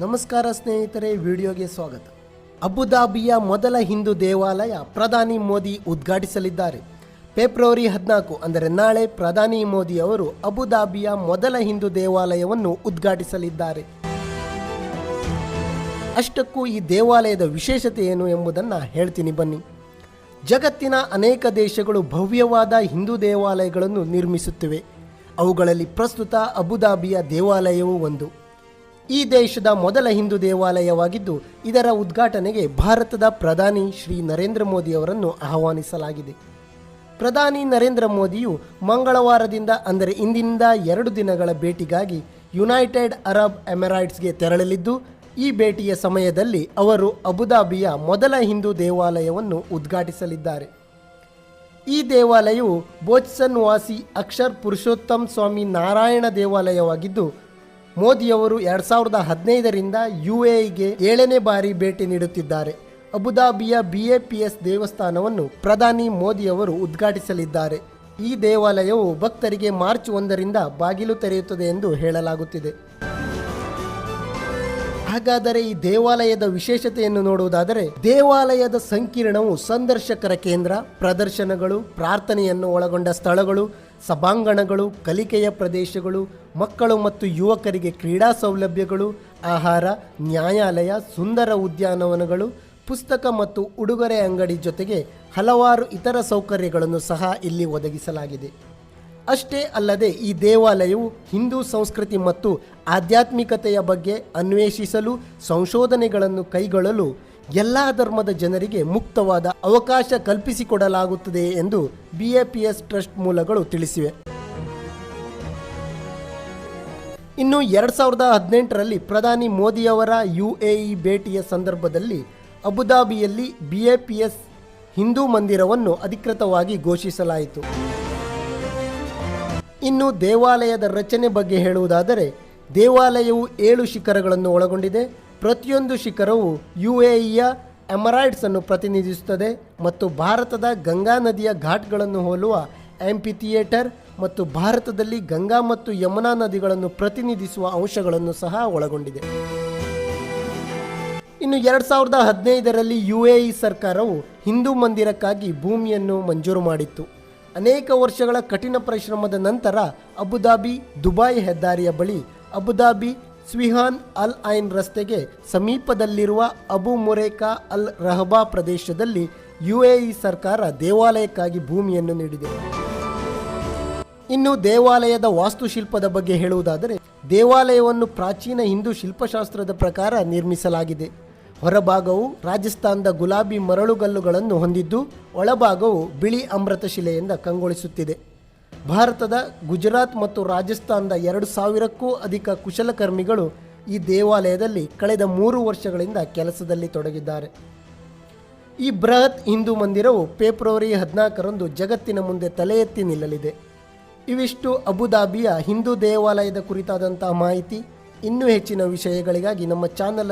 ನಮಸ್ಕಾರ ಸ್ನೇಹಿತರೆ, ವಿಡಿಯೋಗೆ ಸ್ವಾಗತ. ಅಬುದಾಬಿಯ ಮೊದಲ ಹಿಂದೂ ದೇವಾಲಯ ಪ್ರಧಾನಿ ಮೋದಿ ಉದ್ಘಾಟಿಸಲಿದ್ದಾರೆ. ಫೆಬ್ರವರಿ ಹದಿನಾಲ್ಕು, ಅಂದರೆ ನಾಳೆ ಪ್ರಧಾನಿ ಮೋದಿ ಅವರು ಅಬುದಾಬಿಯ ಮೊದಲ ಹಿಂದೂ ದೇವಾಲಯವನ್ನು ಉದ್ಘಾಟಿಸಲಿದ್ದಾರೆ. ಅಷ್ಟಕ್ಕೂ ಈ ದೇವಾಲಯದ ವಿಶೇಷತೆ ಏನು ಎಂಬುದನ್ನು ಹೇಳ್ತೀನಿ ಬನ್ನಿ. ಜಗತ್ತಿನ ಅನೇಕ ದೇಶಗಳು ಭವ್ಯವಾದ ಹಿಂದೂ ದೇವಾಲಯಗಳನ್ನು ನಿರ್ಮಿಸುತ್ತಿವೆ. ಅವುಗಳಲ್ಲಿ ಪ್ರಸ್ತುತ ಅಬುದಾಬಿಯ ದೇವಾಲಯವೂ ಒಂದು. ಈ ದೇಶದ ಮೊದಲ ಹಿಂದೂ ದೇವಾಲಯವಾಗಿದ್ದು, ಇದರ ಉದ್ಘಾಟನೆಗೆ ಭಾರತದ ಪ್ರಧಾನಿ ಶ್ರೀ ನರೇಂದ್ರ ಮೋದಿ ಅವರನ್ನು ಆಹ್ವಾನಿಸಲಾಗಿದೆ. ಪ್ರಧಾನಿ ನರೇಂದ್ರ ಮೋದಿಯು ಮಂಗಳವಾರದಿಂದ, ಅಂದರೆ ಇಂದಿನಿಂದ ಎರಡು ದಿನಗಳ ಭೇಟಿಗಾಗಿ ಯುನೈಟೆಡ್ ಅರಬ್ ಎಮಿರೈಟ್ಸ್ಗೆ ತೆರಳಲಿದ್ದು, ಈ ಭೇಟಿಯ ಸಮಯದಲ್ಲಿ ಅವರು ಅಬುದಾಬಿಯ ಮೊದಲ ಹಿಂದೂ ದೇವಾಲಯವನ್ನು ಉದ್ಘಾಟಿಸಲಿದ್ದಾರೆ. ಈ ದೇವಾಲಯವು ಬೋಚ್ಸನ್ ವಾಸಿ ಅಕ್ಷರ್ ಪುರುಷೋತ್ತಮ್ ಸ್ವಾಮಿ ನಾರಾಯಣ ದೇವಾಲಯವಾಗಿದ್ದು ಮೋದಿಯವರು ಎರಡ್ ಸಾವಿರದ ಹದಿನೈದರಿಂದ ಯು ಎಗೆ ಏಳನೇ ಬಾರಿ ಭೇಟಿ ನೀಡುತ್ತಿದ್ದಾರೆ. ಅಬುದಾಬಿಯ ಬಿಎಪಿಎಸ್ ದೇವಸ್ಥಾನವನ್ನು ಪ್ರಧಾನಿ ಮೋದಿಯವರು ಉದ್ಘಾಟಿಸಲಿದ್ದಾರೆ. ಈ ದೇವಾಲಯವು ಭಕ್ತರಿಗೆ ಮಾರ್ಚ್ ಒಂದರಿಂದ ಬಾಗಿಲು ತೆರೆಯುತ್ತದೆ ಎಂದು ಹೇಳಲಾಗುತ್ತಿದೆ. ಹಾಗಾದರೆ ಈ ದೇವಾಲಯದ ವಿಶೇಷತೆಯನ್ನು ನೋಡುವುದಾದರೆ ದೇವಾಲಯದ ಸಂಕೀರ್ಣವು ಸಂದರ್ಶಕರ ಕೇಂದ್ರ, ಪ್ರದರ್ಶನಗಳು, ಪ್ರಾರ್ಥನೆಯನ್ನು ಒಳಗೊಂಡ ಸ್ಥಳಗಳು, ಸಭಾಂಗಣಗಳು, ಕಲಿಕೆಯ ಪ್ರದೇಶಗಳು, ಮಕ್ಕಳು ಮತ್ತು ಯುವಕರಿಗೆ ಕ್ರೀಡಾ ಸೌಲಭ್ಯಗಳು, ಆಹಾರ, ನ್ಯಾಯಾಲಯ, ಸುಂದರ ಉದ್ಯಾನವನಗಳು, ಪುಸ್ತಕ ಮತ್ತು ಉಡುಗೊರೆ ಅಂಗಡಿ ಜೊತೆಗೆ ಹಲವಾರು ಇತರ ಸೌಕರ್ಯಗಳನ್ನು ಸಹ ಇಲ್ಲಿ ಒದಗಿಸಲಾಗಿದೆ. ಅಷ್ಟೇ ಅಲ್ಲದೆ ಈ ದೇವಾಲಯವು ಹಿಂದೂ ಸಂಸ್ಕೃತಿ ಮತ್ತು ಆಧ್ಯಾತ್ಮಿಕತೆಯ ಬಗ್ಗೆ ಅನ್ವೇಷಿಸಲು, ಸಂಶೋಧನೆಗಳನ್ನು ಕೈಗೊಳ್ಳಲು ಎಲ್ಲ ಧರ್ಮದ ಜನರಿಗೆ ಮುಕ್ತವಾದ ಅವಕಾಶ ಕಲ್ಪಿಸಿಕೊಡಲಾಗುತ್ತದೆ ಎಂದು ಬಿಎಪಿಎಸ್ ಟ್ರಸ್ಟ್ ಮೂಲಗಳು ತಿಳಿಸಿವೆ. ಇನ್ನು ಎರಡು ಸಾವಿರದ ಹದಿನೆಂಟರಲ್ಲಿ ಪ್ರಧಾನಿ ಮೋದಿಯವರ ಯು ಎ ಭೇಟಿಯ ಸಂದರ್ಭದಲ್ಲಿ ಅಬುದಾಬಿಯಲ್ಲಿ ಬಿಎಪಿಎಸ್ ಹಿಂದೂ ಮಂದಿರವನ್ನು ಅಧಿಕೃತವಾಗಿ ಘೋಷಿಸಲಾಯಿತು. ಇನ್ನು ದೇವಾಲಯದ ರಚನೆ ಬಗ್ಗೆ ಹೇಳುವುದಾದರೆ, ದೇವಾಲಯವು ಏಳು ಶಿಖರಗಳನ್ನು ಒಳಗೊಂಡಿದೆ. ಪ್ರತಿಯೊಂದು ಶಿಖರವು ಯು ಎ ಇಯ ಎಮರಾಯ್ಡ್ಸನ್ನು ಪ್ರತಿನಿಧಿಸುತ್ತದೆ ಮತ್ತು ಭಾರತದ ಗಂಗಾ ನದಿಯ ಘಾಟ್ಗಳನ್ನು ಹೋಲುವ ಆಂಪಿ ಥಿಯೇಟರ್ ಮತ್ತು ಭಾರತದಲ್ಲಿ ಗಂಗಾ ಮತ್ತು ಯಮುನಾ ನದಿಗಳನ್ನು ಪ್ರತಿನಿಧಿಸುವ ಅಂಶಗಳನ್ನು ಸಹ ಒಳಗೊಂಡಿದೆ. ಇನ್ನು ಎರಡು ಸಾವಿರದ ಹದಿನೈದರಲ್ಲಿ ಯು ಎ ಸರ್ಕಾರವು ಹಿಂದೂ ಮಂದಿರಕ್ಕಾಗಿ ಭೂಮಿಯನ್ನು ಮಂಜೂರು ಮಾಡಿತ್ತು. ಅನೇಕ ವರ್ಷಗಳ ಕಠಿಣ ಪರಿಶ್ರಮದ ನಂತರ ಅಬುದಾಬಿ ದುಬೈ ಹೆದ್ದಾರಿಯ ಬಳಿ ಅಬುದಾಬಿ ಸ್ವಿಹಾನ್ ಅಲ್ ಐನ್ ರಸ್ತೆಗೆ ಸಮೀಪದಲ್ಲಿರುವ ಅಬು ಮೊರೇಕಾ ಅಲ್ ರಹಬಾ ಪ್ರದೇಶದಲ್ಲಿ ಯು ಎ ಸರ್ಕಾರ ದೇವಾಲಯಕ್ಕಾಗಿ ಭೂಮಿಯನ್ನು ನೀಡಿದೆ. ಇನ್ನು ದೇವಾಲಯದ ವಾಸ್ತುಶಿಲ್ಪದ ಬಗ್ಗೆ ಹೇಳುವುದಾದರೆ, ದೇವಾಲಯವನ್ನು ಪ್ರಾಚೀನ ಹಿಂದೂ ಶಿಲ್ಪಶಾಸ್ತ್ರದ ಪ್ರಕಾರ ನಿರ್ಮಿಸಲಾಗಿದೆ. ಹೊರಭಾಗವು ರಾಜಸ್ಥಾನದ ಗುಲಾಬಿ ಮರಳುಗಲ್ಲುಗಳನ್ನು ಹೊಂದಿದ್ದು, ಒಳಭಾಗವು ಬಿಳಿ ಅಮೃತಶಿಲೆಯಿಂದ ಕಂಗೊಳಿಸುತ್ತಿದೆ. ಭಾರತದ ಗುಜರಾತ್ ಮತ್ತು ರಾಜಸ್ಥಾನದ ಎರಡು ಸಾವಿರಕ್ಕೂ ಅಧಿಕ ಕುಶಲಕರ್ಮಿಗಳು ಈ ದೇವಾಲಯದಲ್ಲಿ ಕಳೆದ ಮೂರು ವರ್ಷಗಳಿಂದ ಕೆಲಸದಲ್ಲಿ ತೊಡಗಿದ್ದಾರೆ. ಈ ಬೃಹತ್ ಹಿಂದೂ ಮಂದಿರವು ಫೆಬ್ರವರಿ ಹದಿನಾಲ್ಕರಂದು ಜಗತ್ತಿನ ಮುಂದೆ ತಲೆ ಎತ್ತಿ ನಿಲ್ಲಲಿದೆ. ಇವಿಷ್ಟು ಅಬುದಾಬಿಯ ಹಿಂದೂ ದೇವಾಲಯದ ಕುರಿತಾದಂತಹ ಮಾಹಿತಿ. ಇನ್ನೂ ಹೆಚ್ಚಿನ ವಿಷಯಗಳಿಗಾಗಿ ನಮ್ಮ ಚಾನಲ್